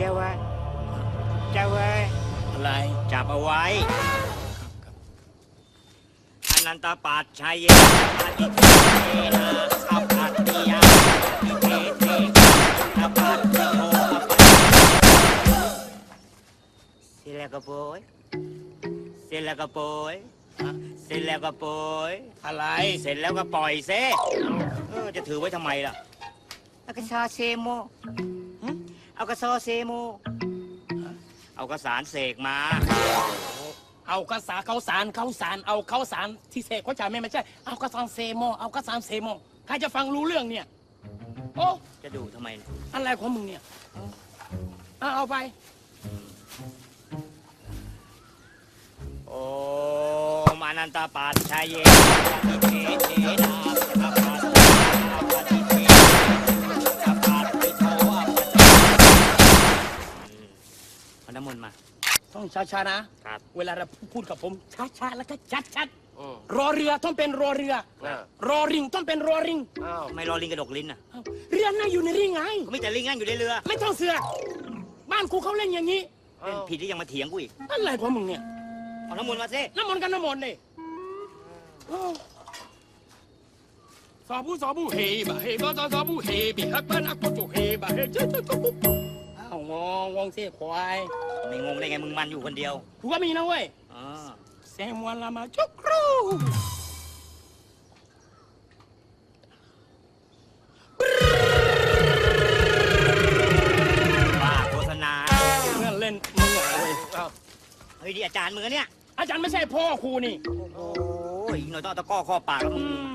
เจ้าเว้เจ้าเว้อะไร จับเอาไว้ อนันตปาชัยเยอาทิเทนั้ปัตติยาอิเทเทอัปปัตติโอัปปัตติ Sila ka po eh. Sila ka เสร็จแล้วก็ปล่อยอะไร เสร็จแล้วก็ปล่อยเซเจะถือไว้ทำไมล่ะ อากาชาเซโม เอากระซอเซโม เอากระสารเสกมา เอากระสาเขาสารเขาสารเอาเขาสารที่เสกเขาจ่ายไม่ไม่ใช่ เอากระสานเซโมเอากระสานเซโมใครจะฟังรู้เรื่องเนี่ย โอ้จะดูทำไมเนี่ยอะไรของมึงเนี่ยเอาเอาไป โอ้มานันตปัจชัยเยติเทเท มนต์มา ต้องช้าๆนะ ครับ เวลาเราพูดกับผมช้าๆแล้วก็ชัดอืมๆรอเรือต้องเป็นรอเรือ อ่ารอริงต้องเป็นรอริงอ้าวทำไมรอลิงกระดกลิ้นอะเอ้าเรือน่าอยู่ในริงไง ก็มีแต่ลิงนั่งอยู่ในเรือไม่ต้องเสือกบ้านกูเขาเล่นอย่างนี้ เล่นผิดที่ยังมาเถียงกูอีกอะไรของมึงเนี่ย เอาน้ำมนต์มาสิน้ำมนต์กันน้ำมนต์เลยโอ้สาบูสาบูเฮบะเฮบะสาสาบูเฮบิฮักบ้านอักโตเฮบะเฮเจ้าเจ้าเจ้าปุ๊บอ้าวงงงงเสียควายไม่งงได้ไงมึงมันอยู่คนเดียวกูก็มีนะเว้ยอ๋อแซมวันละมาจุกครูบ้าโฆษณาเมื่อเล่นมึงอะไรเว้ยอ้าวเฮ้ยดิอาจารย์มึงอะเนี่ยอาจารย์ไม่ใช่พ่อครูนี่ โอ้ยอีกหน่อยต้องเอาตะกร้อข้อปากแล้วมึอืงม